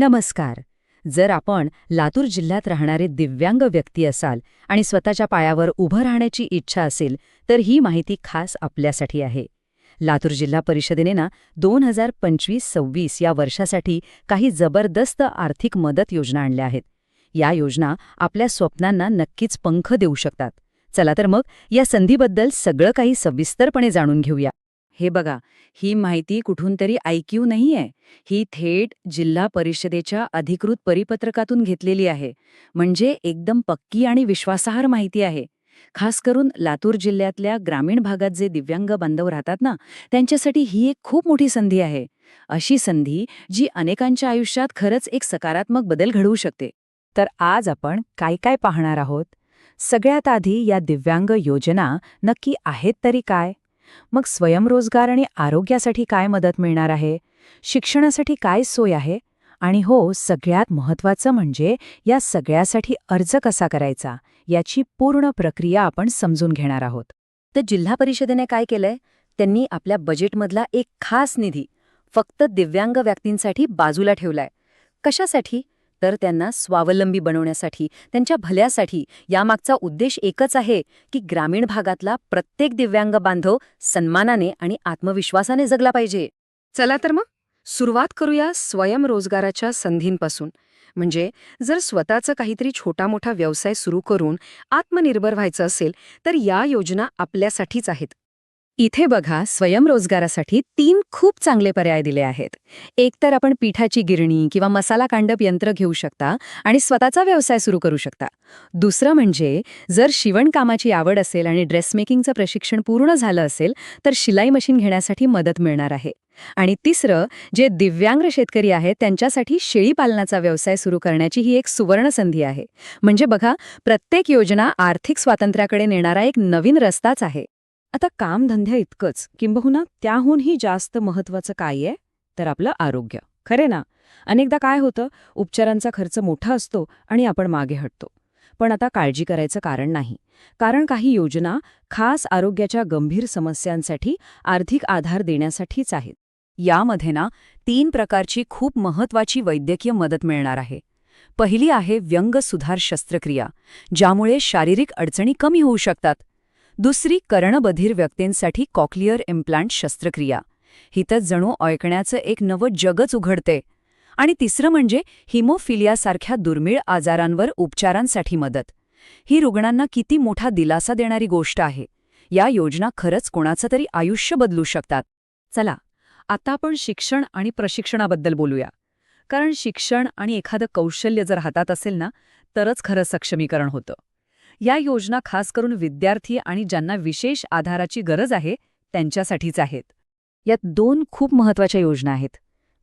नमस्कार. जर आपण लातूर जिल्ह्यात राहणारे दिव्यांग व्यक्ती असाल आणि स्वतःच्या पायावर उभं राहण्याची इच्छा असेल तर ही माहिती खास आपल्यासाठी आहे. लातूर जिल्हा परिषदेने ना दोन हजार पंचवीस सव्वीस या वर्षासाठी काही जबरदस्त आर्थिक मदत योजना आणल्या आहेत. या योजना आपल्या स्वप्नांना नक्कीच पंख देऊ शकतात. चला तर मग या संधीबद्दल सगळं काही सविस्तरपणे जाणून घेऊया. हे बघा ही माहिती कुठून तरी ऐकीव नाहीये ही थेट जिल्हा परिषदेच्या अधिकृत परिपत्रकातून घेतलेली आहे. म्हणजे एकदम पक्की आणि विश्वासार्ह माहिती आहे. खास करून लातूर जिल्ह्यातल्या ग्रामीण भागात जे दिव्यांग बांधव राहतात ना त्यांच्यासाठी ही एक खूप मोठी संधी आहे. अशी संधी जी अनेकांच्या आयुष्यात खरंच एक सकारात्मक बदल घडवू शकते. तर आज आपण काय काय पाहणार आहोत? सगळ्यात आधी या दिव्यांग योजना नक्की आहेत तरी काय? मग स्वयंरोजगार आणि आरोग्यासाठी काय मदत मिळणार आहे? शिक्षणासाठी काय सोय आहे? आणि हो सगळ्यात महत्त्वाचं म्हणजे या सगळ्यासाठी अर्ज कसा करायचा? याची पूर्ण प्रक्रिया आपण समजून घेणार आहोत. तर जिल्हा परिषदेने काय केलंय? त्यांनी आपल्या बजेटमधला एक खास निधी फक्त दिव्यांग व्यक्तींसाठी बाजूला ठेवलाय. कशासाठी? तर त्यांना स्वावलंबी बनवण्यासाठी त्यांच्या भल्यासाठी यामागचा उद्देश एकच आहे की ग्रामीण भागातला प्रत्येक दिव्यांग बांधव सन्मानाने आणि आत्मविश्वासाने जगला पाहिजे. चला तर मग सुरुवात करूया स्वयंरोजगाराच्या संधींपासून. म्हणजे जर स्वतःचं काहीतरी छोटा मोठा व्यवसाय सुरू करून आत्मनिर्भर व्हायचं असेल तर या योजना आपल्यासाठीच आहेत. इथे बघा स्वयंरोजगारासाठी तीन खूप चांगले पर्याय दिले आहेत. एक तर आपण पिठाची गिरणी किंवा मसाला कांडप यंत्र घेऊ शकता आणि स्वतःचा व्यवसाय सुरू करू शकता. दुसरं म्हणजे जर शिवणकामाची आवड असेल आणि ड्रेसमेकिंगचं प्रशिक्षण पूर्ण झालं असेल तर शिलाई मशीन घेण्यासाठी मदत मिळणार आहे. आणि तिसरं जे दिव्यांग शेतकरी आहेत त्यांच्यासाठी शेळीपालनाचा व्यवसाय सुरू करण्याची ही एक सुवर्ण संधी आहे. म्हणजे बघा प्रत्येक योजना आर्थिक स्वातंत्र्याकडे नेणारा एक नवीन रस्ताच आहे. आता कामधंद्या इतकंच. किंबहुना त्याहूनही जास्त महत्वाचं काय आहे? तर आपलं आरोग्य. खरे ना? अनेकदा काय होतं? उपचारांचा खर्च मोठा असतो आणि आपण मागे हटतो. पण आता काळजी करायचं कारण नाही. कारण काही योजना खास आरोग्याच्या गंभीर समस्यांसाठी आर्थिक आधार देण्यासाठीच आहेत. यामध्ये ना तीन प्रकारची खूप महत्वाची वैद्यकीय मदत मिळणार आहे. पहिली आहे व्यंग सुधार शस्त्रक्रिया ज्यामुळे शारीरिक अडचणी कमी होऊ शकतात. दुसरी कर्णबधीर व्यक्तींसाठी कॉक्लिअर इम्प्लांट शस्त्रक्रिया. ही तर जणू ऐकण्याचं एक नवं जगच उघडते. आणि तिसरं म्हणजे हिमोफिलियासारख्या दुर्मिळ आजारांवर उपचारांसाठी मदत. ही रुग्णांना किती मोठा दिलासा देणारी गोष्ट आहे. या योजना खरंच कोणाचं तरी आयुष्य बदलू शकतात. चला आता आपण शिक्षण आणि प्रशिक्षणाबद्दल बोलूया. कारण शिक्षण आणि एखादं कौशल्य जर हातात असेल ना तरच खरं सक्षमीकरण होतं. या योजना खास करून विद्यार्थी आणि ज्यांना विशेष आधाराची गरज आहे त्यांच्यासाठीच आहेत. यात दोन खूप महत्त्वाच्या योजना आहेत.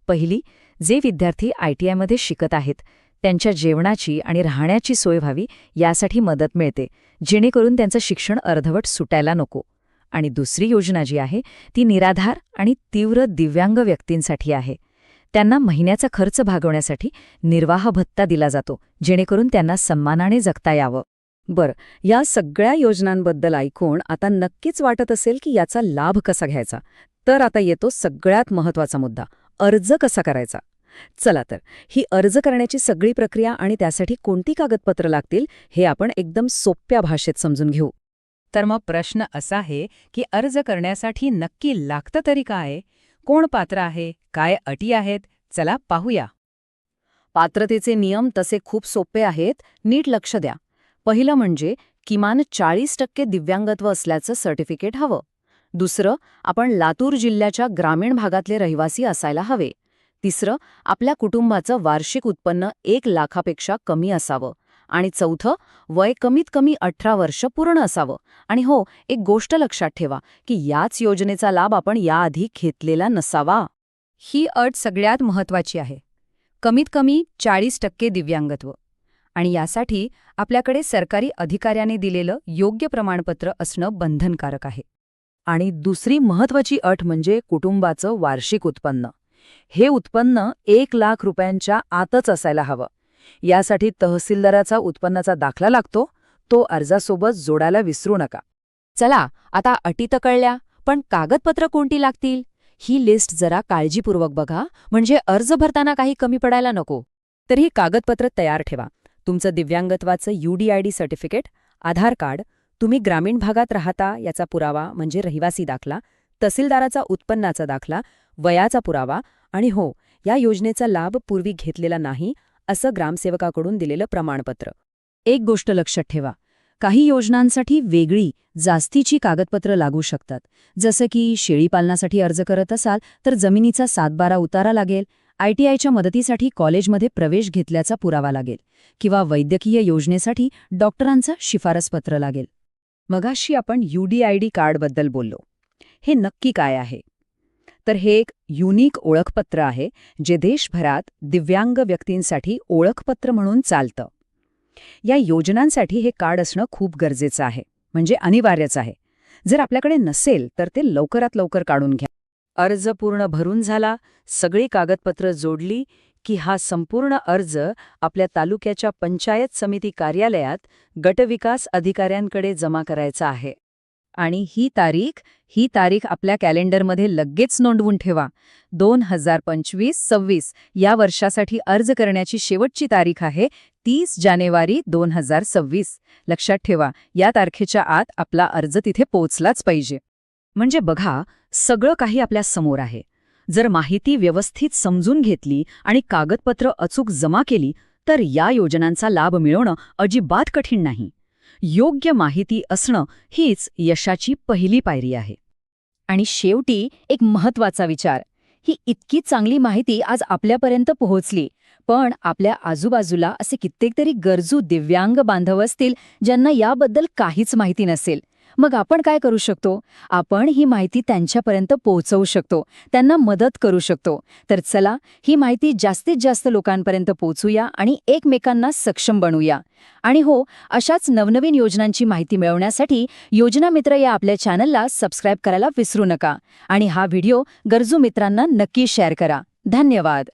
पहिली जे विद्यार्थी आय टी आयमध्ये शिकत आहेत त्यांच्या जेवणाची आणि राहण्याची सोय व्हावी यासाठी मदत मिळते जेणेकरून त्यांचं शिक्षण अर्धवट सुटायला नको. आणि दुसरी योजना जी आहे ती निराधार आणि तीव्र दिव्यांग व्यक्तींसाठी आहे. त्यांना महिन्याचा खर्च भागवण्यासाठी निर्वाह भत्ता दिला जातो जेणेकरून त्यांना सन्मानाने जगता यावं. बरं या सगळ्या योजनांबद्दल ऐकून आता नक्कीच वाटत असेल की याचा लाभ कसा घ्यायचा. तर आता येतो सगळ्यात महत्त्वाचा मुद्दा अर्ज कसा करायचा? चला तर ही अर्ज करण्याची सगळी प्रक्रिया आणि त्यासाठी कोणती कागदपत्र लागतील हे आपण एकदम सोप्या भाषेत समजून घेऊ. तर मग प्रश्न असा आहे की अर्ज करण्यासाठी नक्की लागतं तरी काय? कोण पात्र आहे? काय अटी आहेत? चला पाहूया. पात्रतेचे नियम तसे खूप सोपे आहेत नीट लक्ष द्या. पहिलं म्हणजे किमान चाळीस टक्के दिव्यांगत्व असल्याचं सर्टिफिकेट हवं. दुसरं आपण लातूर जिल्ह्याच्या ग्रामीण भागातले रहिवासी असायला हवे. तिसरं आपल्या कुटुंबाचं वार्षिक उत्पन्न एक लाखापेक्षा कमी असावं. आणि चौथं वय कमीत कमी अठरा वर्ष पूर्ण असावं. आणि हो एक गोष्ट लक्षात ठेवा की याच योजनेचा लाभ आपण याआधी घेतलेला नसावा. ही अट सगळ्यात महत्वाची आहे. कमीत कमी चाळीस टक्के दिव्यांगत्व. आणि यासाठी आपल्याकडे सरकारी अधिकाऱ्याने दिलेलं योग्य प्रमाणपत्र असणं बंधनकारक आहे. आणि दुसरी महत्वाची अट म्हणजे कुटुंबाचं वार्षिक उत्पन्न. हे उत्पन्न एक लाख रुपयांच्या आतच असायला हवं. यासाठी तहसीलदाराचा उत्पन्नाचा दाखला लागतो तो अर्जासोबत जोडायला विसरू नका. चला आता अटी तर कळल्या पण कागदपत्र कोणती लागतील? ही लिस्ट जरा काळजीपूर्वक बघा म्हणजे अर्ज भरताना काही कमी पडायला नको. तर ही कागदपत्र तयार ठेवा. तुमचं दिव्यांगत्वाचं यूडीआयडी सर्टिफिकेट आधार कार्ड तुम्ही ग्रामीण भागात राहता याचा पुरावा म्हणजे रहिवासी दाखला तहसीलदाराचा उत्पन्नाचा दाखला वयाचा पुरावा आणि हो या योजनेचा लाभ पूर्वी घेतलेला नाही असं ग्रामसेवकाकडून दिलेलं प्रमाणपत्र. एक गोष्ट लक्षात ठेवा काही योजनांसाठी वेगळी जास्तीची कागदपत्र लागू शकतात. जसं की शेळीपालनासाठी अर्ज करत असाल तर जमिनीचा सातबारा उतारा लागेल आयटीआयच्या मदतीसाठी कॉलेजमध्ये प्रवेश घेतल्याचा पुरावा लागेल किंवा वैद्यकीय योजनेसाठी डॉक्टरांचं शिफारसपत्र लागेल. मगाशी आपण यूडीआयडी कार्डबद्दल बोललो. हे नक्की काय आहे? तर हे एक युनिक ओळखपत्र आहे जे देशभरात दिव्यांग व्यक्तींसाठी ओळखपत्र म्हणून चालतं. या योजनांसाठी हे कार्ड असणं खूप गरजेचं आहे म्हणजे अनिवार्यच आहे. जर आपल्याकडे नसेल तर ते लवकरात लवकर काढून घ्या. अर्ज पूर्ण भरून झाला सगळी कागदपत्र जोडली की हा संपूर्ण अर्ज आपल्या तालुक्याच्या पंचायत समिती कार्यालयात गटविकास अधिकाऱ्यांकडे जमा करायचा आहे. आणि ही तारीख ही तारीख आपल्या कॅलेंडरमध्ये लगेच नोंदवून ठेवा. दोन हजार पंचवीस सव्वीस या वर्षासाठी अर्ज करण्याची शेवटची तारीख आहे तीस जानेवारी दोन हजार सव्वीस. लक्षात ठेवा या तारखेच्या आत आपला अर्ज तिथे पोचलाच पाहिजे. म्हणजे बघा सगळं काही आपल्यासमोर आहे. जर माहिती व्यवस्थित समजून घेतली आणि कागदपत्र अचूक जमा केली तर या योजनांचा लाभ मिळवणं अजिबात कठीण नाही. योग्य माहिती असणं हीच यशाची पहिली पायरी आहे. आणि शेवटी एक महत्त्वाचा विचार. ही इतकी चांगली माहिती आज आपल्यापर्यंत पोहोचली पण आपल्या आजूबाजूला असे कित्येक तरी गरजू दिव्यांग बांधव असतील ज्यांना याबद्दल काहीच माहिती नसेल. मग आपण काय करू शकतो? आपण ही माहिती त्यांच्यापर्यंत पोहोचवू शकतो. त्यांना मदत करू शकतो. तर चला ही माहिती जास्तीत जास्त लोकांपर्यंत पोहोचूया आणि एकमेकांना सक्षम बनवूया आणि हो अशाच नवनवीन योजनांची माहिती मिळवण्यासाठी योजना मित्र या आपल्या चॅनलला सबस्क्राईब करायला विसरू नका. आणि हा व्हिडिओ गरजू मित्रांना नक्की शेअर करा. धन्यवाद.